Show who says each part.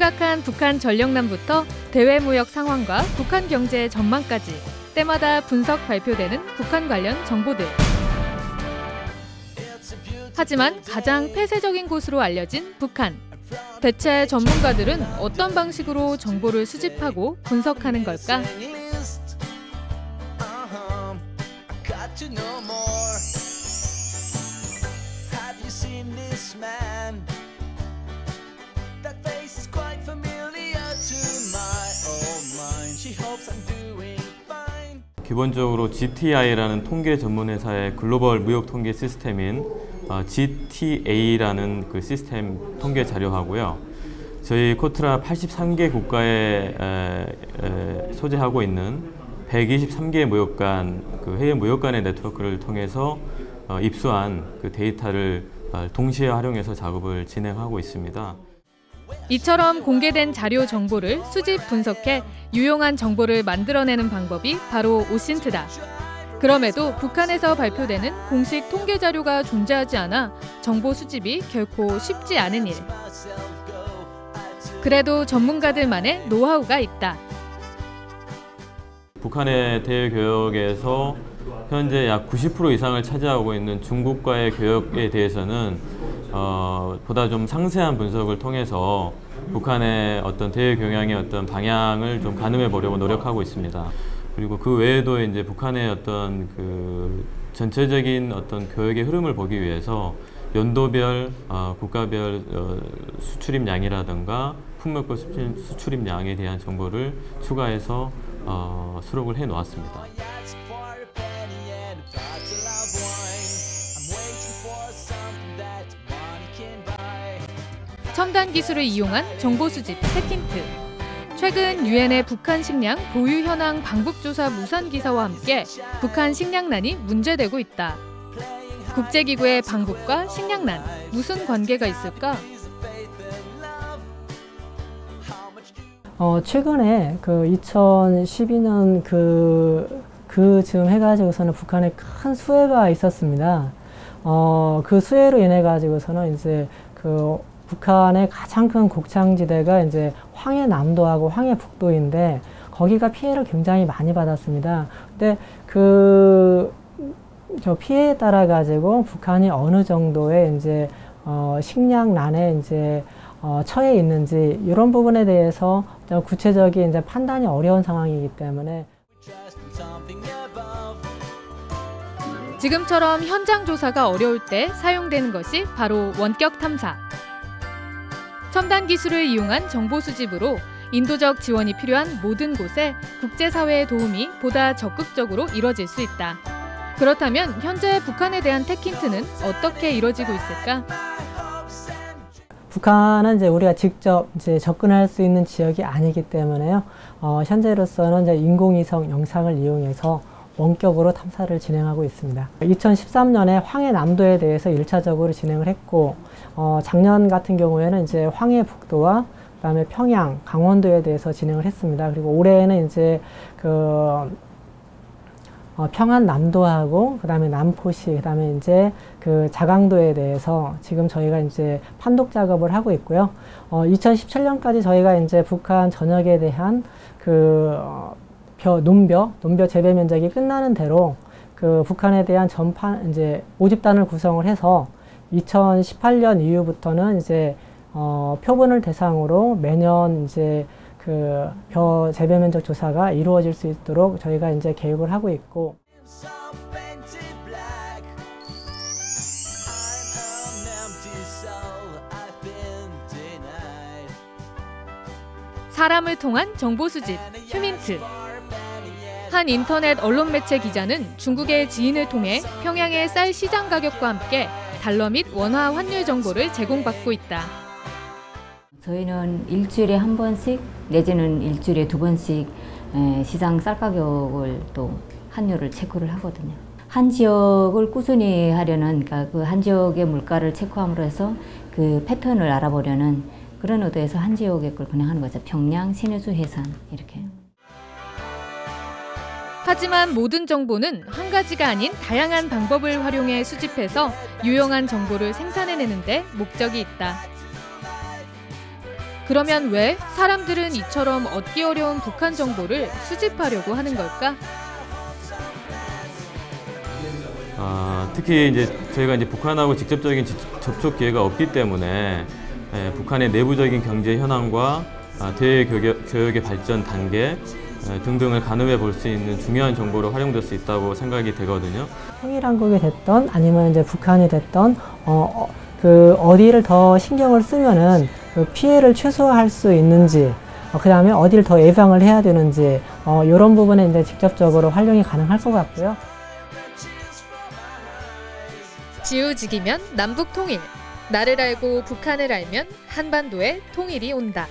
Speaker 1: 심각한 북한 전력난부터 대외 무역 상황과 북한 경제의 전망까지 때마다 분석 발표되는 북한 관련 정보들. 하지만 가장 폐쇄적인 곳으로 알려진 북한. 대체 전문가들은 어떤 방식으로 정보를 수집하고 분석하는 걸까?
Speaker 2: 기본적으로 GTI라는 통계 전문 회사의 글로벌 무역 통계 시스템인 어, GTA라는 그 시스템 통계 자료하고요. 저희 코트라 83개 국가에 소재하고 있는 123개 무역관, 그 해외 무역관의 네트워크를 통해서 어, 입수한 그 데이터를 어, 동시에 활용해서 작업을 진행하고 있습니다.
Speaker 1: 이처럼 공개된 자료 정보를 수집 분석해 유용한 정보를 만들어내는 방법이 바로 오신트다. 그럼에도 북한에서 발표되는 공식 통계 자료가 존재하지 않아 정보 수집이 결코 쉽지 않은 일. 그래도 전문가들만의 노하우가 있다.
Speaker 2: 북한의 대외 교역에서 현재 약 90% 이상을 차지하고 있는 중국과의 교역에 대해서는 어, 보다 좀 상세한 분석을 통해서 북한의 어떤 대외 경향의 어떤 방향을 좀 가늠해 보려고 노력하고 있습니다. 그리고 그 외에도 이제 북한의 어떤 그 전체적인 어떤 교역의 흐름을 보기 위해서 연도별, 어, 국가별 어, 수출입량이라든가 품목별 수출, 수출입량에 대한 정보를 추가해서 어, 수록을 해 놓았습니다.
Speaker 1: 첨단 기술을 이용한 정보 수집 테킨트. 최근 유엔의 북한 식량 보유 현황 방북 조사 무산 기사와 함께 북한 식량난이 문제되고 있다. 국제기구의 방북과 식량난 무슨 관계가 있을까?
Speaker 3: 어, 최근에 그 2012년 그, 그 즈음 해가지고서는 북한에 큰 수해가 있었습니다. 어, 그 수해로 인해 가지고서는 이제 그 북한의 가장 큰 곡창지대가 이제 황해 남도하고 황해 북도인데 거기가 피해를 굉장히 많이 받았습니다. 근데 그 저 피해에 따라 가지고 북한이 어느 정도의 이제 어 식량난에 이제 어 처해 있는지 이런 부분에 대해서 구체적인 이제 판단이 어려운 상황이기 때문에
Speaker 1: 지금처럼 현장 조사가 어려울 때 사용되는 것이 바로 원격 탐사. 첨단 기술을 이용한 정보 수집으로 인도적 지원이 필요한 모든 곳에 국제사회의 도움이 보다 적극적으로 이뤄질 수 있다. 그렇다면 현재 북한에 대한 테킨트는 어떻게 이뤄지고 있을까?
Speaker 3: 북한은 이제 우리가 직접 이제 접근할 수 있는 지역이 아니기 때문에요. 어, 현재로서는 이제 인공위성 영상을 이용해서 원격으로 탐사를 진행하고 있습니다. 2013년에 황해 남도에 대해서 1차적으로 진행을 했고 어, 작년 같은 경우에는 이제 황해 북도와 그다음에 평양, 강원도에 대해서 진행을 했습니다. 그리고 올해에는 이제 그 어, 평안 남도하고 그다음에 남포시 그다음에 이제 그 자강도에 대해서 지금 저희가 이제 판독 작업을 하고 있고요. 어, 2017년까지 저희가 이제 북한 전역에 대한 그 어, 벼, 논벼, 논벼 재배 면적이 끝나는 대로 그 북한에 대한 전판 이제 모집단을 구성을 해서 2018년 이후부터는 이제 어, 표본을 대상으로 매년 이제 그 벼 재배 면적 조사가 이루어질 수 있도록 저희가 이제 계획을 하고 있고.
Speaker 1: 사람을 통한 정보 수집 휴민트 한 인터넷 언론 매체 기자는 중국의 지인을 통해 평양의 쌀 시장 가격과 함께 달러 및 원화 환율 정보를 제공받고 있다.
Speaker 4: 저희는 일주일에 한 번씩 내지는 일주일에 두 번씩 시장 쌀 가격을 또 환율을 체크를 하거든요. 한 지역을 꾸준히 하려는 그러니까 그 한 지역의 물가를 체크함으로 해서 그 패턴을 알아보려는 그런 의도에서 한 지역의 걸 그냥 하는 거죠. 평양, 신의주, 해산 이렇게.
Speaker 1: 하지만 모든 정보는 한 가지가 아닌 다양한 방법을 활용해 수집해서 유용한 정보를 생산해내는데 목적이 있다. 그러면 왜 사람들은 이처럼 얻기 어려운 북한 정보를 수집하려고 하는 걸까?
Speaker 2: 아, 특히 이제 저희가 이제 북한하고 직접적인 지- 접촉 기회가 없기 때문에 예, 북한의 내부적인 경제 현황과 아, 대외 교역, 교역의 발전 단계 예, 등등을 가늠해 볼 수 있는 중요한 정보로 활용될 수 있다고 생각이 되거든요.
Speaker 3: 통일한국이 됐던 아니면 이제 북한이 됐던 어, 어, 그 어디를 더 신경을 쓰면은 그 피해를 최소화할 수 있는지 어, 그 다음에 어디를 더 예방을 해야 되는지 어, 이런 부분에 이제 직접적으로 활용이 가능할 것 같고요.
Speaker 1: 지우직이면 남북 통일. 나를 알고 북한을 알면 한반도에 통일이 온다.